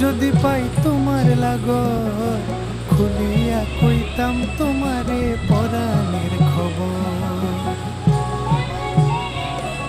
যদি পাই তোমার লাগর খুলিয়া কইতাম তোমারে প